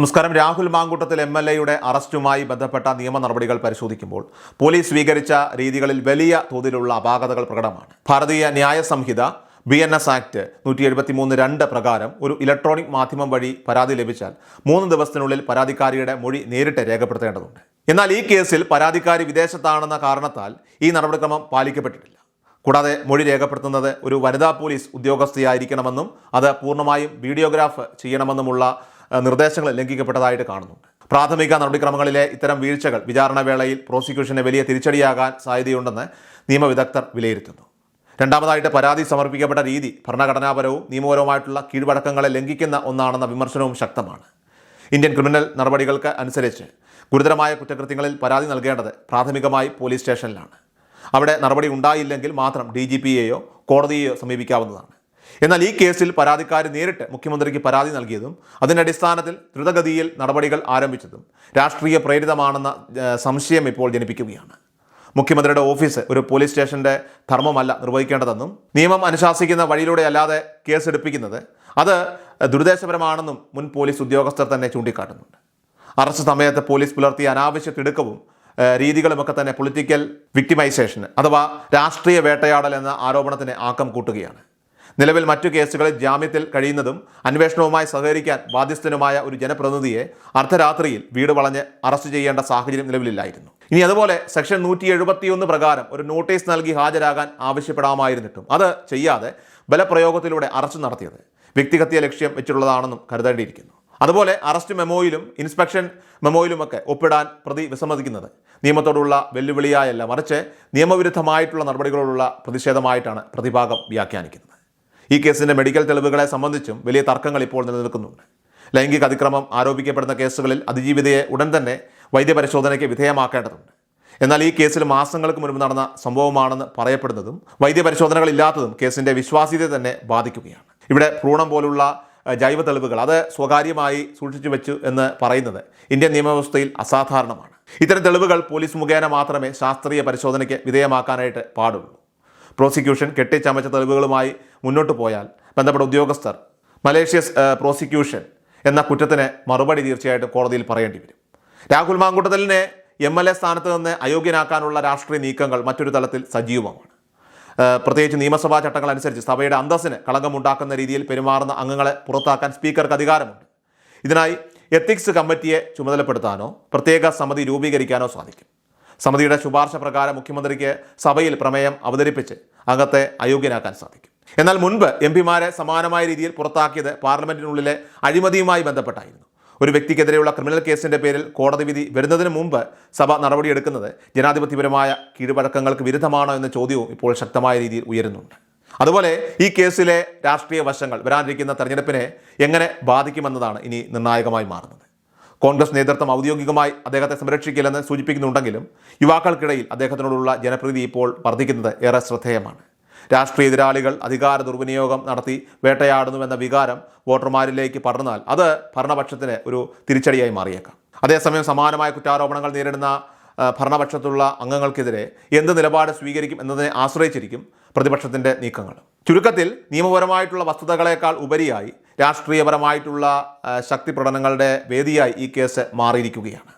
നമസ്കാരം. Rahul Mamkootathil M L എയുടെ അറസ്റ്റുമായി ബന്ധപ്പെട്ട നിയമ നടപടികൾ പരിശോധിക്കുമ്പോൾ പോലീസ് സ്വീകരിച്ച രീതികളിൽ വലിയ തോതിലുള്ള അപാകതകൾ പ്രകടമാണ്. Bharatiya Nyaya Sanhita B N S act നൂറ്റി എഴുപത്തി മൂന്ന് രണ്ട് പ്രകാരം ഒരു ഇലക്ട്രോണിക് മാധ്യമം വഴി പരാതി ലഭിച്ചാൽ മൂന്ന് ദിവസത്തിനുള്ളിൽ പരാതിക്കാരിയുടെ മൊഴി നേരിട്ട് രേഖപ്പെടുത്തേണ്ടതുണ്ട്. എന്നാൽ ഈ കേസിൽ പരാതിക്കാരി വിദേശത്താണെന്ന കാരണത്താൽ ഈ നടപടിക്രമം പാലിക്കപ്പെട്ടിട്ടില്ല. കൂടാതെ മൊഴി രേഖപ്പെടുത്തുന്നത് ഒരു വനിതാ പോലീസ് ഉദ്യോഗസ്ഥയായിരിക്കണമെന്നും അത് പൂർണമായും വീഡിയോഗ്രാഫ് ചെയ്യണമെന്നുമുള്ള നിർദ്ദേശങ്ങൾ ലംഘിക്കപ്പെട്ടതായിട്ട് കാണുന്നുണ്ട് പ്രാഥമിക നടപടിക്രമങ്ങളിലെ ഇത്തരം വീഴ്ചകൾ വിചാരണ വേളയിൽ പ്രോസിക്യൂഷന് വലിയ തിരിച്ചടിയാകാൻ സാധ്യതയുണ്ടെന്ന് നിയമവിദഗ്ധർ വിലയിരുത്തുന്നു. രണ്ടാമതായിട്ട് പരാതി സമർപ്പിക്കപ്പെട്ട രീതി ഭരണഘടനാപരവും നിയമപരവുമായിട്ടുള്ള കീഴ്വഴക്കങ്ങളെ ലംഘിക്കുന്ന ഒന്നാണെന്ന വിമർശനവും ശക്തമാണ്. ഇന്ത്യൻ ക്രിമിനൽ നടപടികൾക്ക് അനുസരിച്ച് ഗുരുതരമായ കുറ്റകൃത്യങ്ങളിൽ പരാതി നൽകേണ്ടത് പ്രാഥമികമായി പോലീസ് സ്റ്റേഷനിലാണ്. അവിടെ നടപടി ഉണ്ടായില്ലെങ്കിൽ മാത്രം ഡി ജി പിയെയോ കോടതിയെയോ സമീപിക്കാവുന്നതാണ്. എന്നാൽ ഈ കേസിൽ പരാതിക്കാർ നേരിട്ട് മുഖ്യമന്ത്രിക്ക് പരാതി നൽകിയതും അതിന്റെ അടിസ്ഥാനത്തിൽ ദ്രുതഗതിയിൽ നടപടികൾ ആരംഭിച്ചതും രാഷ്ട്രീയ പ്രേരിതമാണെന്ന സംശയം ഇപ്പോൾ ജനിപ്പിക്കുകയാണ്. മുഖ്യമന്ത്രിയുടെ ഓഫീസ് ഒരു പോലീസ് സ്റ്റേഷന്റെ ധർമ്മമല്ല നിർവഹിക്കേണ്ടതെന്നും നിയമം അനുശാസിക്കുന്ന വഴിയിലൂടെ അല്ലാതെ കേസ് കേസെടുപ്പിക്കുന്നത് അത് ദുരുദ്ദേശപരമാണെന്നും മുൻ പോലീസ് ഉദ്യോഗസ്ഥർ തന്നെ ചൂണ്ടിക്കാട്ടുന്നുണ്ട്. അറസ്റ്റ് സമയത്ത് പോലീസ് പുലർത്തിയ അനാവശ്യ തിടുക്കവും രീതികളുമൊക്കെ തന്നെ പൊളിറ്റിക്കൽ വിക്ടിമൈസേഷന് അഥവാ രാഷ്ട്രീയ വേട്ടയാടൽ എന്ന ആരോപണത്തിന് ആക്കം കൂട്ടുകയാണ്. നിലവിൽ മറ്റു കേസുകളിൽ ജാമ്യത്തിൽ കഴിയുന്നതും അന്വേഷണവുമായി സഹകരിക്കാൻ ബാധ്യസ്ഥനുമായ ഒരു ജനപ്രതിനിധിയെ അർദ്ധരാത്രിയിൽ വീട് വളഞ്ഞ് അറസ്റ്റ് ചെയ്യേണ്ട സാഹചര്യം നിലവിലില്ലായിരുന്നു. ഇനി അതുപോലെ സെക്ഷൻ നൂറ്റി എഴുപത്തിയൊന്ന് പ്രകാരം ഒരു നോട്ടീസ് നൽകി ഹാജരാകാൻ ആവശ്യപ്പെടാമായിരുന്നിട്ടും അത് ചെയ്യാതെ ബലപ്രയോഗത്തിലൂടെ അറസ്റ്റ് നടത്തിയത് വ്യക്തിഗത്യ ലക്ഷ്യം വെച്ചിട്ടുള്ളതാണെന്നും കരുതേണ്ടിയിരിക്കുന്നു. അതുപോലെ അറസ്റ്റ് മെമ്മോയിലും ഇൻസ്പെക്ഷൻ മെമ്മോയിലുമൊക്കെ ഒപ്പിടാൻ പ്രതി വിസമ്മതിക്കുന്നത് നിയമത്തോടുള്ള വെല്ലുവിളിയായല്ല മറിച്ച് നിയമവിരുദ്ധമായിട്ടുള്ള നടപടികളോടുള്ള പ്രതിഷേധമായിട്ടാണ് പ്രതിഭാഗം വ്യാഖ്യാനിക്കുന്നത്. ഈ കേസിന്റെ മെഡിക്കൽ തെളിവുകളെ സംബന്ധിച്ചും വലിയ തർക്കങ്ങൾ ഇപ്പോൾ നിലനിൽക്കുന്നുണ്ട്. ലൈംഗിക അതിക്രമം ആരോപിക്കപ്പെടുന്ന കേസുകളിൽ അതിജീവിതയെ ഉടൻ തന്നെ വൈദ്യപരിശോധനയ്ക്ക് വിധേയമാക്കേണ്ടതുണ്ട്. എന്നാൽ ഈ കേസിൽ മാസങ്ങൾക്ക് മുൻപ് നടന്ന സംഭവമാണെന്ന് പറയപ്പെടുന്നതും വൈദ്യപരിശോധനകളില്ലാത്തതും കേസിന്റെ വിശ്വാസ്യതയെ തന്നെ ബാധിക്കുകയാണ്. ഇവിടെ ഭ്രൂണം പോലുള്ള ജൈവ തെളിവുകൾ അത് സ്വകാര്യമായി സൂക്ഷിച്ചു വെച്ചു എന്ന് പറയുന്നത് ഇന്ത്യൻ നിയമവ്യവസ്ഥയിൽ അസാധാരണമാണ്. ഇത്തരം തെളിവുകൾ പോലീസ് മുഖേന മാത്രമേ ശാസ്ത്രീയ പരിശോധനയ്ക്ക് വിധേയമാക്കാനായിട്ട് പാടുള്ളൂ. പ്രോസിക്യൂഷൻ കെട്ടിച്ചമച്ച തെളിവുകളുമായി മുന്നോട്ട് പോയാൽ ബന്ധപ്പെട്ട ഉദ്യോഗസ്ഥർ മലേഷ്യസ് പ്രോസിക്യൂഷൻ എന്ന കുറ്റത്തിന് മറുപടി തീർച്ചയായിട്ടും കോടതിയിൽ പറയേണ്ടി വരും. രാഹുൽ മാങ്കുട്ടതലിനെ എം എൽ എ സ്ഥാനത്ത് നിന്ന് അയോഗ്യനാക്കാനുള്ള രാഷ്ട്രീയ നീക്കങ്ങൾ മറ്റൊരു തലത്തിൽ സജീവമാണ്. പ്രത്യേകിച്ച് നിയമസഭാ ചട്ടങ്ങൾ അനുസരിച്ച് സഭയുടെ അന്തസ്സിന് കളങ്കമുണ്ടാക്കുന്ന രീതിയിൽ പെരുമാറുന്ന അംഗങ്ങളെ പുറത്താക്കാൻ സ്പീക്കർക്ക് അധികാരമുണ്ട്. ഇതിനായി എത്തിക്സ് കമ്മിറ്റിയെ ചുമതലപ്പെടുത്താനോ പ്രത്യേക സമിതി രൂപീകരിക്കാനോ സാധിക്കും. സമിതിയുടെ ശുപാർശ പ്രകാരം മുഖ്യമന്ത്രിക്ക് സഭയിൽ പ്രമേയം അവതരിപ്പിച്ച് അംഗത്തെ അയോഗ്യനാക്കാൻ സാധിക്കും. എന്നാൽ മുൻപ് എം പിമാരെ സമാനമായ രീതിയിൽ പുറത്താക്കിയത് പാർലമെന്റിനുള്ളിലെ അഴിമതിയുമായി ബന്ധപ്പെട്ടായിരുന്നു. ഒരു വ്യക്തിക്കെതിരെയുള്ള ക്രിമിനൽ കേസിന്റെ പേരിൽ കോടതി വിധി വരുന്നതിന് മുമ്പ് സഭ നടപടിയെടുക്കുന്നത് ജനാധിപത്യപരമായ കീഴ്വഴക്കങ്ങൾക്ക് വിരുദ്ധമാണോ എന്ന ചോദ്യവും ഇപ്പോൾ ശക്തമായ രീതിയിൽ ഉയരുന്നുണ്ട്. അതുപോലെ ഈ കേസിലെ രാഷ്ട്രീയ വശങ്ങൾ വരാനിരിക്കുന്ന തെരഞ്ഞെടുപ്പിനെ എങ്ങനെ ബാധിക്കുമെന്നതാണ് ഇനി നിർണായകമായി മാറുന്നത്. കോൺഗ്രസ് നേതൃത്വം ഔദ്യോഗികമായി അദ്ദേഹത്തെ സംരക്ഷിക്കില്ലെന്ന് സൂചിപ്പിക്കുന്നുണ്ടെങ്കിലും യുവാക്കൾക്കിടയിൽ അദ്ദേഹത്തിനോടുള്ള ജനപ്രീതി ഇപ്പോൾ വർദ്ധിക്കുന്നത് ഏറെ ശ്രദ്ധേയമാണ്. രാഷ്ട്രീയ എതിരാളികൾ അധികാര ദുർവിനിയോഗം നടത്തി വേട്ടയാടുന്നുവെന്ന വികാരം വോട്ടർമാരിലേക്ക് പടർന്നാൽ അത് ഭരണപക്ഷത്തിന് ഒരു തിരിച്ചടിയായി മാറിയേക്കാം. അതേസമയം സമാനമായ കുറ്റാരോപണങ്ങൾ നേരിടുന്ന ഭരണപക്ഷത്തുള്ള അംഗങ്ങൾക്കെതിരെ എന്ത് നിലപാട് സ്വീകരിക്കും എന്നതിനെ ആശ്രയിച്ചിരിക്കും പ്രതിപക്ഷത്തിന്റെ നീക്കങ്ങൾ. ചുരുക്കത്തിൽ നിയമപരമായിട്ടുള്ള വസ്തുതകളേക്കാൾ ഉപരിയായി രാഷ്ട്രീയപരമായിട്ടുള്ള ശക്തി പ്രകടനങ്ങളുടെ വേദിയായി ഈ കേസ് മാറിയിരിക്കുകയാണ്.